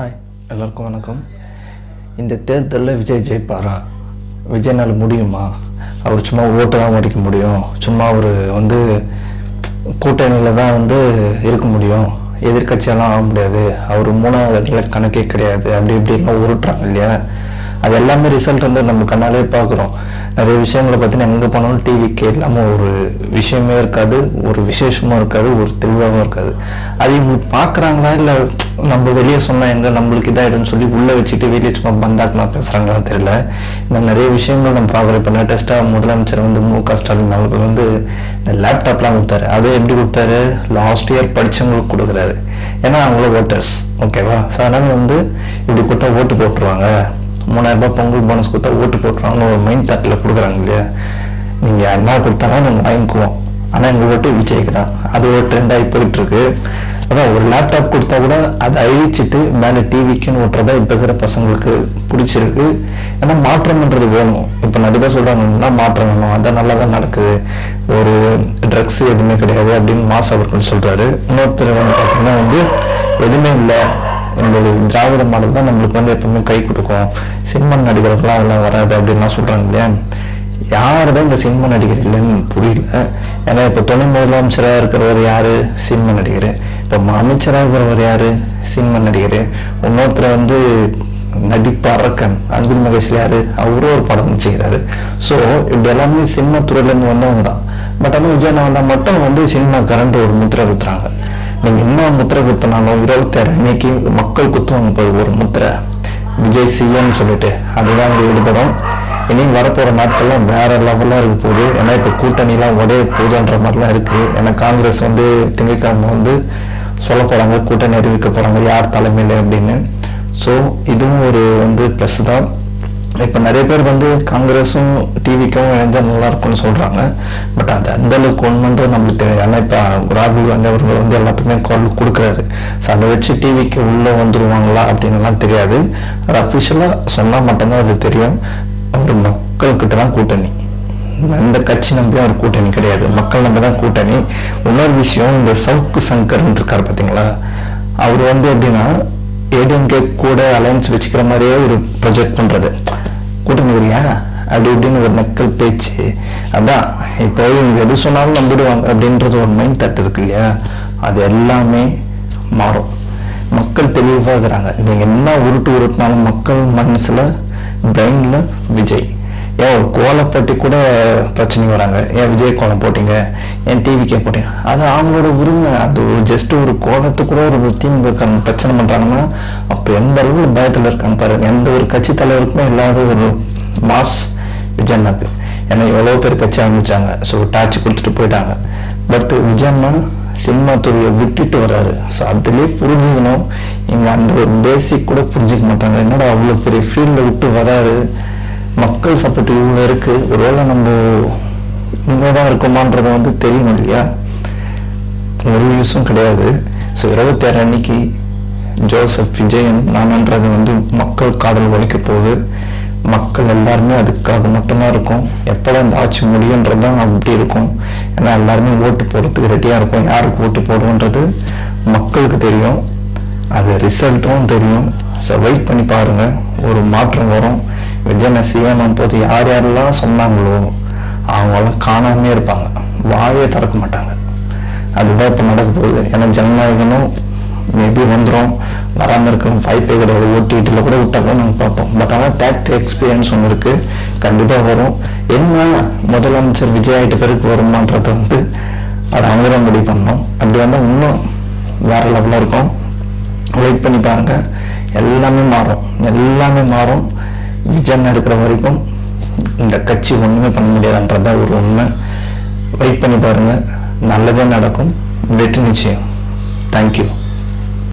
Hi எல்லாருக்கும் வணக்கம். இந்த தேர்தலில் விஜய் ஜெயிப்பாரா? விஜய்னால் முடியுமா? அவர் சும்மா ஓட்டு தான் ஓடிக்க முடியும். சும்மா அவர் வந்து கூட்டணியில் தான் வந்து இருக்க முடியும். எதிர்க்கட்சியெல்லாம் ஆக முடியாது. அவர் மூணாவது இடத்துல கணக்கே கிடையாது. அப்படி இப்படிலாம் உருட்டுறாங்க இல்லையா? அது எல்லாமே ரிசல்ட் வந்து நம்ம கண்ணாலே பார்க்குறோம். நிறைய விஷயங்களை பார்த்தீங்கன்னா எங்கே போனாலும் டிவி இல்லாமல் ஒரு விஷயமே இருக்காது. ஒரு விசேஷமும் இருக்காது. ஒரு தெளிவாகவும் இருக்காது. அது இவங்க பார்க்குறாங்களா? இல்லை நம்ம வெளியே சொன்னால் எங்கே நம்மளுக்கு இதாகிடும்னு சொல்லி உள்ளே வச்சுட்டு வெளியே சும்மா பந்தாக்குமா பேசுகிறாங்களான்னு தெரியல. இந்த நிறைய விஷயங்கள் நம்ம பார்க்குறோம் இப்போ லேட்டஸ்ட்டாக முதலமைச்சர் வந்து மு க ஸ்டாலின் அவர்கள் வந்து இந்த லேப்டாப்லாம் கொடுத்தாரு. அது எப்படி கொடுத்தாரு? லாஸ்ட் இயர் படித்தவங்களுக்கு கொடுக்குறாரு. ஏன்னா அவங்கள ஓட்டர்ஸ் ஓகேவா ஸோ அதனால் வந்து இப்படி கொடுத்தா ஓட்டு போட்டுருவாங்க. மூணாயிரம் ரூபாய் பொங்கல் போனஸ் கொடுத்தா ஓட்டு போட்டுருவாங்க ஒரு மைண்ட் தாட்டில் கொடுக்குறாங்க இல்லையா? நீங்கள் என்ன கொடுத்தாலும் நாங்கள் வாங்கிக்குவோம். ஆனால் எங்கள் ஓட்டு விஜய்க்கு தான். அது ஒரு ட்ரெண்டாகி போயிட்டுருக்கு அதான் ஒரு லேப்டாப் கொடுத்தா கூட அதை அழிச்சிட்டு மேலே டிவிக்குன்னு ஓட்டுறதா இப்போ இருக்கிற பசங்களுக்கு பிடிச்சிருக்கு. ஏன்னா மாற்றம்ன்றது வேணும். இப்போ நிறைய பேர் சொல்கிறாங்கன்னா மாற்றம் வேணும்? அதான் நல்லா தான் நடக்குது. ஒரு ட்ரக்ஸ் எதுவுமே கிடையாது அப்படின்னு மாஸ் அவர்கள் சொல்கிறாரு இன்னொருத்தர் வந்து பார்த்தீங்கன்னா வந்து எதுவுமே இல்லை. இந்த திராவிட மாடல் தான் நம்மளுக்கு வந்து எப்பவுமே கை கொடுக்கும். சினிமா நடிகர்கள்லாம் அதெல்லாம் வராது அப்படின்லாம் சொல்கிறாங்க இல்லையா? யார் தான் இந்த சினிமா நடிகர் இல்லைன்னு புரியல. ஏன்னா இப்போ துணை முதலமைச்சராக இருக்கிறவர் யாரு? சினிமா நடிகர். இப்போ அமைச்சராக இருக்கிறவர் யாரு? சினிமா நடிகர். இன்னொருத்தர் வந்து நடிப்பறக்கன் அரக்கன் அன்பில் மகேஷ் யாரு? அவரும் ஒரு படம் செய்கிறாரு ஸோ இப்படி எல்லாமே சினிமா துறையிலேருந்து வந்தவங்க தான். பட் ஆனால் விஜய் வந்தால் மட்டும் வந்து சினிமா கரண்ட் ஒரு முத்திரை குத்துறாங்க. நீங்க என்ன முத்திரை குத்தினாலும் இருபத்தாறு அன்னைக்கு மக்கள் குத்துவாங்க போய் ஒரு முத்திரை. விஜய் சிஎம்னு சொல்லிட்டு. அதுதான் அங்கே ஈடுபடும் இனி வரப்போற நாட்கள்லாம் வேற லெவலாக இருக்க போகுது. ஏன்னா இப்போ கூட்டணிலாம் உடைய போதுன்ற மாதிரிலாம் இருக்கு. ஏன்னா காங்கிரஸ் வந்து திங்கட்கிழமை வந்து சொல்ல போகிறாங்க கூட்டணி அறிவிக்க போகிறாங்க யார் தலைமையில் அப்படின்னு. ஸோ இதுவும் ஒரு வந்து ப்ளஸ் தான். இப்போ நிறைய பேர் வந்து காங்கிரஸும் டிவிக்கும் இணைஞ்சால் நல்லா இருக்கும்னு பட் அது அந்த அளவுக்கு ஒன்றுன்றது நம்மளுக்கு தெரியும் ஏன்னா இப்போ ராகுல் காந்தி அவர்கள் வந்து எல்லாத்துக்குமே குரல் கொடுக்குறாரு. ஸோ அதை வச்சு டிவிக்கு உள்ளே வந்துருவாங்களா அப்படின்லாம் தெரியாது. அது அஃபிஷியலாக சொன்னால் மட்டும்தான் அது தெரியும். அவர் மக்கள்கிட்ட தான் கூட்டணி. எந்த கட்சி நம்பியும் ஒரு கூட்டணி கிடையாது. மக்கள் நம்ப தான் கூட்டணி. இன்னொரு விஷயம் இந்த சவுக்கு சங்கர்னு இருக்கார் பார்த்தீங்களா அவர் வந்து எப்படின்னா ஏடிஎம்கே கூட அலையன்ஸ் வச்சுக்கிற மாதிரியே ஒரு ப்ரொஜெக்ட் பண்றது. கூட்டணி வரியா? அப்படி இப்படின்னு ஒரு நக்கல் பேச்சு. அதான் இப்போ இவங்க எது சொன்னாலும் நம்பிடுவாங்க அப்படின்றது ஒரு மைண்ட் தட் இருக்கு இல்லையா? அது எல்லாமே மாறும். மக்கள் தெளிவாகிறாங்க நீங்கள் என்ன உருட்டு உருட்டினாலும் மக்கள் மனசுல பிரெயினில் விஜய். ஏன் கோலப்பட்டி கூட பிரச்சனை வராங்க. ஏன் விஜய் கோலம் போட்டீங்க? ஏன் டிவிக்கே போட்டீங்க? அது அவங்களோட உரிமை. அது ஒரு ஜஸ்ட் ஒரு கோலத்து கூட ஒரு திமுக பிரச்சனை பண்றாங்கன்னா அப்போ எந்த அளவுக்கு பயத்துல இருக்காங்க பாருங்க. எந்த ஒரு கட்சி தலைவருக்குமே இல்லாத ஒரு மாஸ் விஜயண்ணாக்கு. ஏன்னா எவ்வளவு பேர் கட்சி ஆரம்பிச்சாங்க. ஸோ டார்ச் கொடுத்துட்டு போயிட்டாங்க. பட் விஜயண்ணா சினிமா துறையை விட்டுட்டு வராரு ஸோ அதுலேயே புரிஞ்சுக்கணும். இங்க அந்த ஒரு பேசிக் கூட புரிஞ்சுக்க மாட்டாங்க. என்னடா அவ்வளோ பெரிய ஃபீல்டில் விட்டு வராரு மக்கள் சப்போர்ட் இவ்வளோ இருக்கு. ஒருவேளை நம்ம இங்கே தான் இருக்கோமான்றதை வந்து தெரியணும் இல்லையா? ஒரு யூஸும் கிடையாது. ஸோ இருபத்தி ஆறு அன்னைக்கு ஜோசப் விஜயன் நானன்றது வந்து மக்கள் காதல் வலிக்க போகுது. மக்கள் எல்லாருமே அதுக்காக மட்டும்தான் இருக்கும். எப்போதான் இந்த ஆட்சி முடியுன்றது தான் அப்படி இருக்கும். ஏன்னா எல்லாருமே ஓட்டு போடுறதுக்கு ரெடியாக இருக்கும் யாருக்கு ஓட்டு போடுவோன்றது மக்களுக்கு தெரியும். அது ரிசல்ட்டும் தெரியும். ஸோ வெயிட் பண்ணி பாருங்க. ஒரு மாற்றம் வரும். விஜயனை சிஎம் போது யார் யாரெல்லாம் சொன்னாங்களோ அவங்களாம் காணாமே இருப்பாங்க. வாயை திறக்க மாட்டாங்க. அதுதான் இப்போ நடக்க போகுது. ஏன்னா ஜனநாயகனும் மேபி வந்துடும் வராமல் இருக்க வாய்ப்பே கிடையாது. ஓடிடியில் கூட விட்டா நாங்கள் பார்ப்போம். பட் ஆனால் தேட் எக்ஸ்பீரியன்ஸ் ஒன்று இருக்குது கண்டிப்பாக வரும். என்ன முதலமைச்சர் விஜய் ஆகிட்ட பிறகு வருமானதை வந்து அது அவங்க தான் முடிவு பண்ணோம். அப்படி வந்தால் இன்னும் வேற லெவலில் இருக்கும். வெயிட் பண்ணி பாருங்கள் எல்லாமே மாறும். எல்லாமே மாறும். விஜயன் இருக்கிற வரைக்கும் இந்த கட்சி ஒன்றுமே பண்ண முடியாதுன்றதா ஒரு உண்மை. வெயிட் பண்ணி பாருங்கள் நல்லதே நடக்கும். வெற்றி நிச்சயம். தேங்க்யூ